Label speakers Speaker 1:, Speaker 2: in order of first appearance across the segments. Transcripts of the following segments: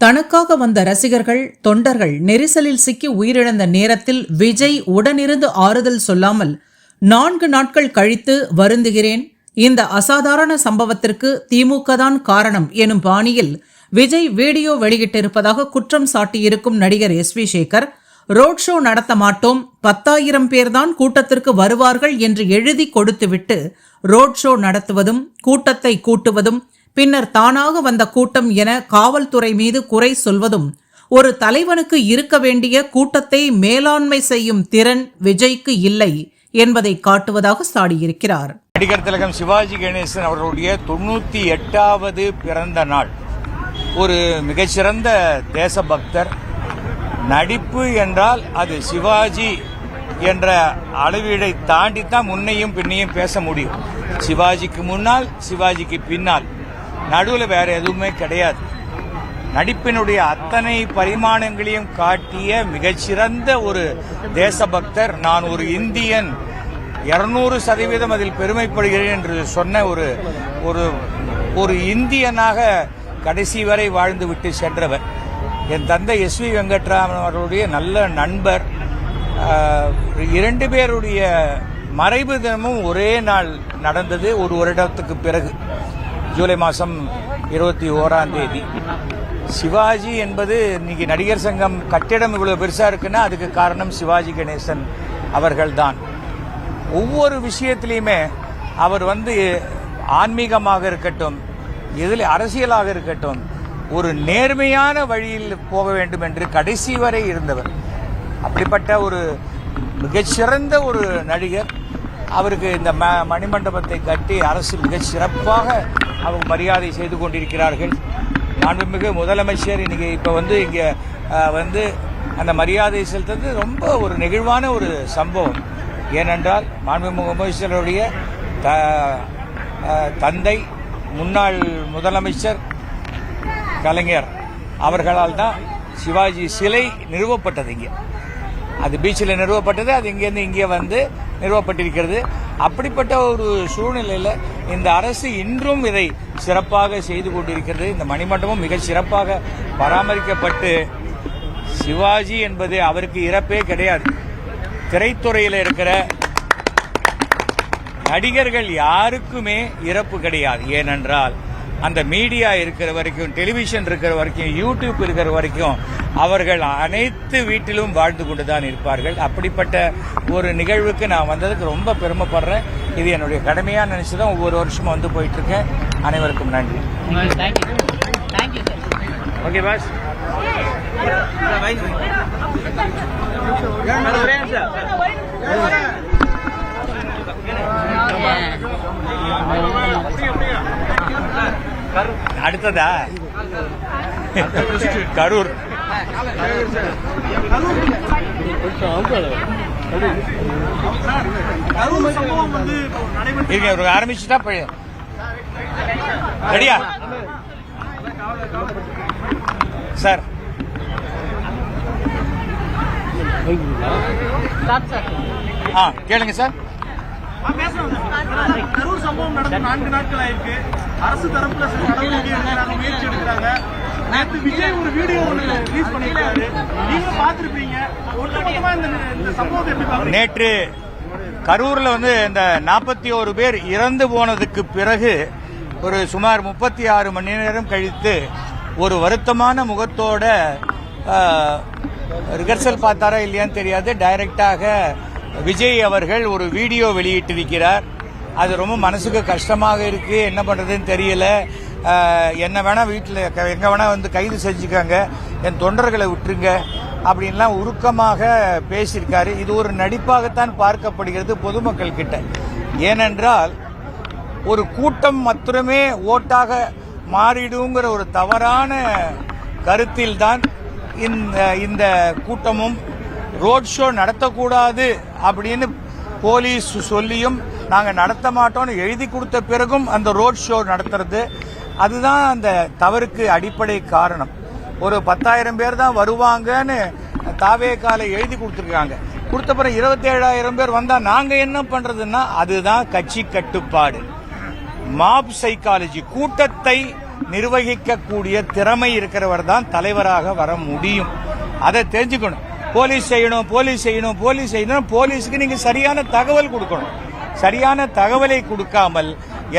Speaker 1: தனக்காக வந்த ரசிகர்கள் தொண்டர்கள் நெரிசலில் சிக்கி உயிரிழந்த நேரத்தில் விஜய் உடனிருந்து ஆறுதல் சொல்லாமல் நான்கு நாட்கள் கழித்து வருந்துகிறேன். இந்த அசாதாரண சம்பவத்திற்கு திமுக தான் காரணம் எனும் பாணியில் விஜய் வீடியோ வெளியிட்டிருப்பதாக குற்றம் சாட்டியிருக்கும் நடிகர் S V Sekar road show நடத்த மாட்டோம். பத்தாயிரம் பேர்தான் கூட்டத்திற்கு வருவார்கள் என்று எழுதி கொடுத்துவிட்டு ரோட் ஷோ நடத்துவதும் கூட்டத்தை கூட்டுவதும் பின்னர் தானாக வந்த கூட்டம் என காவல்துறை மீது குறை சொல்வதும் ஒரு தலைவனுக்கு இருக்க வேண்டிய கூட்டத்தை மேலாண்மை செய்யும் திறன் விஜய்க்கு இல்லை என்பதை காட்டுவதாக சாடியிருக்கிறார்.
Speaker 2: நடிகர் திலகம் சிவாஜி கணேசன் அவர்களுடைய தொண்ணூத்தி எட்டாவது பிறந்த நாள். ஒரு மிகச்சிறந்த தேசபக்தர். நடிப்பு என்றால் அது சிவாஜி என்ற அளவீடை தாண்டி தான் முன்னையும் பின்னையும் பேச முடியும். சிவாஜிக்கு முன்னால் சிவாஜிக்கு பின்னால். நடுவில் வேற எதுவுமே கிடையாது. நடிப்பினுடைய அத்தனை பரிமாணங்களையும் காட்டிய மிகச்சிறந்த ஒரு தேசபக்தர் நான் ஒரு இந்தியன் இருநூறு சதவீதம் அதில் பெருமைப்படுகிறேன் என்று சொன்ன ஒரு ஒரு ஒரு இந்தியனாக கடைசி வரை வாழ்ந்து விட்டு சென்றவர். என் தந்தை எஸ் வி வெங்கட்ராமன் அவருடைய நல்ல நண்பர். இரண்டு பேருடைய மறைவு தினமும் ஒரே நாள் நடந்தது ஒரு வருடத்துக்கு பிறகு. ஜூலை மாதம் இருபத்தி ஓராம் தேதி. சிவாஜி என்பது இன்னைக்கு நடிகர் சங்கம் கட்டிடம் இவ்வளவு பெருசாக இருக்குன்னா அதுக்கு காரணம் சிவாஜி கணேசன் அவர்கள்தான். ஒவ்வொரு விஷயத்திலையுமே அவர் வந்து ஆன்மீகமாக இருக்கட்டும் இதில் அரசியலாக இருக்கட்டும் ஒரு நேர்மையான வழியில் போக வேண்டும் என்று கடைசி வரை இருந்தவர். அப்படிப்பட்ட ஒரு மிகச்சிறந்த ஒரு நடிகர் அவருக்கு இந்த ம மணிமண்டபத்தை கட்டி அரசு மிகச் சிறப்பாக அவங்க மரியாதை செய்து கொண்டிருக்கிறார்கள். மாண்புமிகு முதலமைச்சர் இன்னைக்கு இப்போ வந்து இங்கே வந்து அந்த மரியாதை செலுத்துறது ரொம்ப ஒரு நெகிழ்வான ஒரு சம்பவம். ஏனென்றால் மாண்புமிகு முதலமைச்சருடைய த தந்தை முன்னாள் முதலமைச்சர் கலைஞர் அவர்களால் தான் சிவாஜி சிலை நிறுவப்பட்டது இங்கே. அது பீச்சில் நிறுவப்பட்டது அது இங்கேருந்து இங்கே வந்து நிறுவப்பட்டிருக்கிறது. அப்படிப்பட்ட ஒரு சூழ்நிலையில் இந்த அரசு இன்றும் இதை சிறப்பாக செய்து கொண்டிருக்கிறது. இந்த மணிமண்டபம் மிக சிறப்பாக பராமரிக்கப்பட்டு சிவாஜி என்பது அவருக்கு இறப்பே கிடையாது. திரைத்துறையில் இருக்கிற நடிகர்கள் யாருக்குமே இறப்பு கிடையாது. ஏனென்றால் அந்த மீடியா இருக்கிற வரைக்கும் டெலிவிஷன் இருக்கிற வரைக்கும் யூடியூப் இருக்கிற வரைக்கும் அவர்கள் அனைத்து வீட்டிலும் வாழ்ந்து கொண்டுதான் இருப்பார்கள். அப்படிப்பட்ட ஒரு நிகழ்வுக்கு நான் வந்ததுக்கு ரொம்ப பெருமைப்படுறேன். இது என்னுடைய கடமையா நினைச்சு தான் ஒவ்வொரு வருஷமும் வந்து போயிட்டு இருக்கேன் அனைவருக்கும் நன்றி. ஓகே பாஸ் அடுத்ததா? கரூர். இருங்க இவருக்கு ஆரம்பிச்சுட்டா போய் ரெடியா? சார்.
Speaker 3: சார்
Speaker 2: ஆ கேளுங்க சார்.
Speaker 4: கரூர் சம்பவம் நடந்து நான்கு நாட்கள் ஆயிருக்கு. அரசு தரப்புல சில நடவடிக்கை முயற்சி எடுக்கிறாங்க. நேற்று விஜய் ஒரு வீடியோ ஒன்று ரிலீஸ் பண்ணிருக்காரு. நீங்களும் பார்த்திருப்பீங்க. ஒட்டுமொத்தமா இந்த இந்த சம்பவத்தை எப்படி
Speaker 2: நேற்று கரூர்ல வந்து இந்த நாற்பத்தி ஒரு பேர் இறந்து போனதுக்கு பிறகு ஒரு சுமார் முப்பத்தி ஆறு மணி நேரம் கழித்து ஒரு வருத்தமான முகத்தோட ரிஹர்சல் பார்த்தாரா இல்லையான்னு தெரியாது. டைரக்டாக விஜய் அவர்கள் ஒரு வீடியோ வெளியிட்டிருக்கிறார். அது ரொம்ப மனசுக்கு கஷ்டமாக இருக்கு. என்ன பண்றதுன்னு தெரியல. என்ன வேணா வீட்டில் எங்க வேணா வந்து கைது செஞ்சுக்கோங்க. என் தொண்டர்களை விட்டுருங்க. அப்படின்லாம் உருக்கமாக பேசியிருக்காரு. இது ஒரு நடிப்பாகத்தான் பார்க்கப்படுகிறது பொதுமக்கள் கிட்ட. ஏனென்றால் ஒரு கூட்டம் மாத்திரமே ஓட்டாக மாறிடுங்கிற ஒரு தவறான கருத்தில்தான் இந்த இந்த கூட்டமும் ரோட் ஷோ நடத்தக்கூடாது அப்படின்னு போலீஸ் சொல்லியும் நாங்கள் நடத்த மாட்டோம்னு எழுதி கொடுத்த பிறகும் அந்த ரோட் ஷோ நடத்துறது. அதுதான் அந்த தவறுக்கு அடிப்படை காரணம். ஒரு பத்தாயிரம் பேர் தான் வருவாங்கன்னு தாவே காலை எழுதி கொடுத்துருக்காங்க. கொடுத்த பிறகு இருபத்தேழாயிரம் பேர் வந்தால் நாங்கள் என்ன பண்ணுறதுன்னா அதுதான் கட்சி கட்டுப்பாடு. மாப் சைக்காலஜி கூட்டத்தை நிர்வகிக்கக்கூடிய திறமை இருக்கிறவர் தான் தலைவராக வர முடியும். அதை தெரிஞ்சுக்கணும். போலீஸ் செய்யணும் போலீஸ் செய்யணும் போலீஸ் செய்யணும். போலீஸுக்கு நீங்கள் சரியான தகவல் கொடுக்கணும். சரியான தகவலை கொடுக்காமல்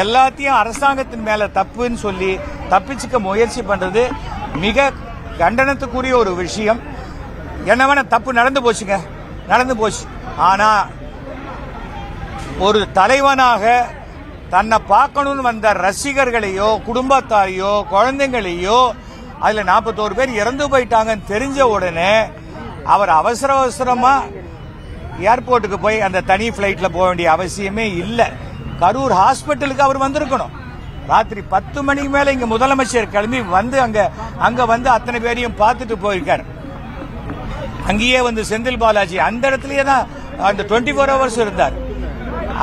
Speaker 2: எல்லாத்தையும் அரசாங்கத்தின் மேல தப்புன்னு சொல்லி தப்பிச்சுக்க முயற்சி பண்றது மிக கண்டனத்துக்குரிய ஒரு விஷயம். என்ன வேணா தப்பு நடந்து போச்சுங்க. நடந்து போச்சு. ஆனா ஒரு தலைவனாக தன்னை பார்க்கணும்னு வந்த ரசிகர்களையோ குடும்பத்தாரையோ குழந்தைங்களையோ அதுல நாற்பத்தோரு பேர் இறந்து போயிட்டாங்கன்னு தெரிஞ்ச உடனே அவர் அவசர அவசரமா ஏர்போர்ட்டுக்கு போய் அந்த தனி ஃப்ளைட்டில் போக வேண்டிய அவசியமே இல்லை. கரூர் ஹாஸ்பிட்டலுக்கு அவர் வந்திருக்கணும். ராத்திரி பத்து மணிக்கு மேலே இங்கே முதலமைச்சர் கிளம்பி வந்து அங்கே அங்கே வந்து அத்தனை பேரையும் பார்த்துட்டு போயிருக்கார். அங்கேயே வந்து செந்தில் பாலாஜி அந்த இடத்துலயே தான் அந்த டுவெண்ட்டி ஃபோர் ஹவர்ஸ் இருந்தார்.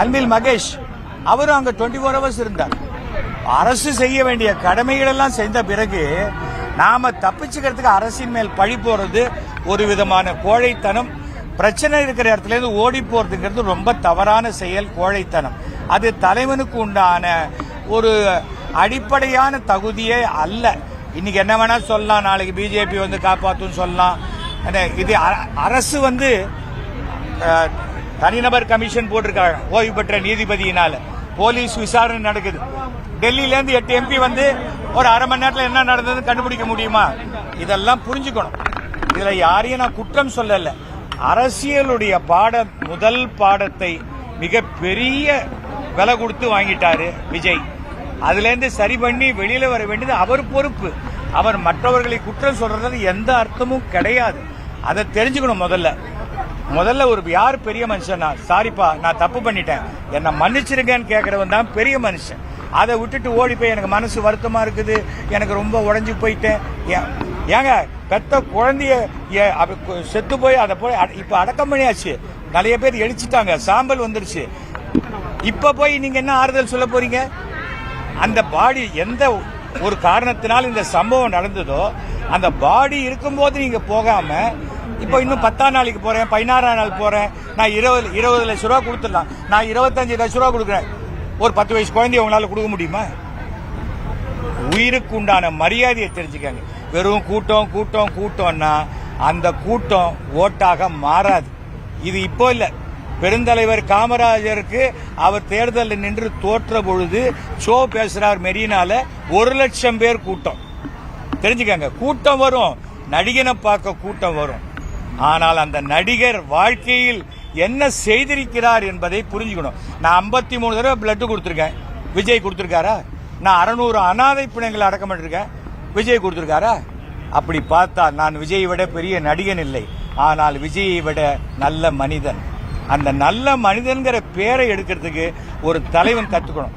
Speaker 2: அன்பில் மகேஷ் அவரும் அங்கே டுவெண்ட்டி ஃபோர் ஹவர்ஸ் இருந்தார். அரசு செய்ய வேண்டிய கடமைகள் எல்லாம் செய்த பிறகு நாம தப்பிச்சுக்கிறதுக்கு அரசின் மேல் பழி போறது ஒரு விதமான கோழைத்தனம் பிரச்சனை இருக்கிற இடத்துல இருந்து ஓடி போறதுங்கிறது ரொம்ப தவறான செயல் கோழைத்தனம். அது தலைவனுக்கு உண்டான ஒரு அடிப்படையான தகுதியே அல்ல. இன்னைக்கு என்ன வேணா சொல்லலாம். நாளைக்கு பிஜேபி வந்து காப்பாத்துன்னு சொல்லலாம். என்ன, இது அ- அரசு வந்து தனிநபர் கமிஷன் போட்டிருக்காங்க. ஓய்வு பெற்ற நீதிபதியினால. போலீஸ் விசாரணை நடக்குது. டெல்லியில இருந்து எட்டு எம்பி வந்து ஒரு அரை மணி நேரத்தில் என்ன நடந்ததுன்னு கண்டுபிடிக்க முடியுமா? இதெல்லாம் புரிஞ்சுக்கணும். இதுல யாரையும் நான் குற்றம் சொல்லலை. அரசியலுடைய பாட முதல் பாடத்தை மிக பெரிய விலை கொடுத்து வாங்கிட்டாரு விஜய். அதுல இருந்து சரி பண்ணி வெளியில வர வேண்டியது அவர் பொறுப்பு. அவர் மற்றவர்களை குற்றம் சொல்றது எந்த அர்த்தமும் கிடையாது. அதை தெரிஞ்சுக்கணும் முதல்ல. முதல்ல ஒரு யார் பெரிய மனுஷனா சாரிப்பா நான் தப்பு பண்ணிட்டேன். என்னை மன்னிச்சிருக்கேன்னு கேட்கறவன் தான் பெரிய மனுஷன். அதை விட்டுட்டு ஓடி போய் எனக்கு மனசு வருத்தமா இருக்குது. எனக்கு ரொம்ப உடஞ்சி போயிட்டேன். ஏன்- ஏங்க பெத்த குழந்தைய ஏ- செத்து போய் அதை போய் அட- இப்ப அடக்கம் பண்ணியாச்சு. நிறைய பேர் எழிச்சிட்டாங்க சாம்பல் வந்துருச்சு. இப்ப போய் நீங்க என்ன ஆறுதல் சொல்ல போறீங்க? அந்த பாடி எந்த ஒரு காரணத்தினால் இந்த சம்பவம் நடந்ததோ அந்த பாடி இருக்கும்போது நீங்க போகாம இப்போ இன்னும் பத்தாம் நாளைக்கு போறேன் பதினாறாம் நாள் போறேன் நான் இருபது இருபது லட்ச ரூபா கொடுத்துடலாம். நான் இருபத்தஞ்சு லட்ச ரூபா கொடுக்குறேன். ஒரு பத்து வயசு குழந்தைய உங்களால கொடுக்க முடியுமா? உயிருக்கு உண்டான மரியாதையை தெரிஞ்சுக்காங்க. வெறும் கூட்டம் கூட்டம் கூட்டம்னா அந்த கூட்டம் ஓட்டாக மாறாது. இது இப்போ இல்லை. பெருந்தலைவர் காமராஜருக்கு அவர் தேர்தலில் நின்று தோற்ற பொழுது ஷோ பேசுறார் மெரினால ஒரு லட்சம் பேர் கூட்டம். தெரிஞ்சுக்கங்க கூட்டம் வரும். நடிகனை பார்க்க கூட்டம் வரும். ஆனால் அந்த நடிகர் வாழ்க்கையில் என்ன செய்திருக்கிறார் என்பதை புரிஞ்சுக்கணும். நான் 53 மூணு தடவை பிளட்டு கொடுத்துருக்கேன். விஜய் கொடுத்துருக்காரா? நான் அறநூறு அனாதை பிணைங்களை அடக்கம் பண்ணிருக்கேன். விஜய் கொடுத்துருக்காரா? அப்படி பார்த்தா நான் விஜய் விட பெரிய நடிகன் இல்லை. ஆனால் விஜயை விட நல்ல மனிதன். அந்த நல்ல மனிதன்கிற பேரை எடுக்கிறதுக்கு ஒரு தலைவன் கற்றுக்கணும்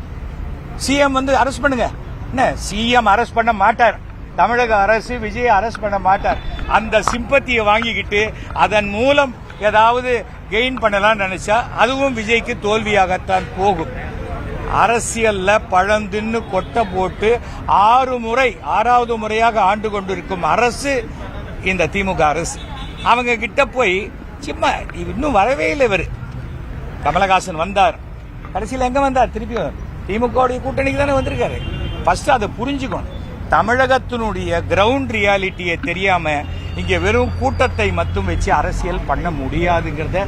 Speaker 2: சிஎம் வந்து அரெஸ்ட் பண்ணுங்க. என்ன? சிஎம் அரெஸ்ட் பண்ண மாட்டார். தமிழக அரசு விஜய் அரெஸ்ட் பண்ண மாட்டார். அந்த சிம்பத்தியை வாங்கிக்கிட்டு அதன் மூலம் ஏதாவது கெயின் பண்ணலாம்னு நினைச்சா அதுவும் விஜய்க்கு தோல்வியாகத்தான் போகும். அரசியல்ல பழந்தின்னு கொட்டை போட்டு ஆறு முறை ஆறாவது முறையாக ஆண்டு கொண்டிருக்கும் அரசு இந்த திமுக அரசு. அவங்க கிட்ட போய் சும்மா இன்னும் வரவே இல்லை இவர். கமலஹாசன் வந்தார். கடைசியில் எங்க வந்தார்? திருப்பி திமுக கூட்டணிக்கு தானே வந்திருக்காரு. ஃபர்ஸ்ட் அதை புரிஞ்சுக்கணும். தமிழகத்தினுடைய கிரவுண்ட் ரியாலிட்டியை தெரியாம இங்கே வெறும் கூட்டத்தை மட்டும் வச்சு அரசியல் பண்ண முடியாதுங்கிறத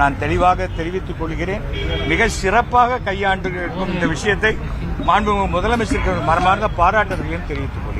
Speaker 2: நான் தெளிவாக தெரிவித்துக் கொள்கிறேன். மிக சிறப்பாக கையாண்டு இந்த விஷயத்தை மாண்புமிகு முதலமைச்சருக்கு மரமார்ந்த பாராட்டுதலையும் தெரிவித்துக் கொள்கிறேன்.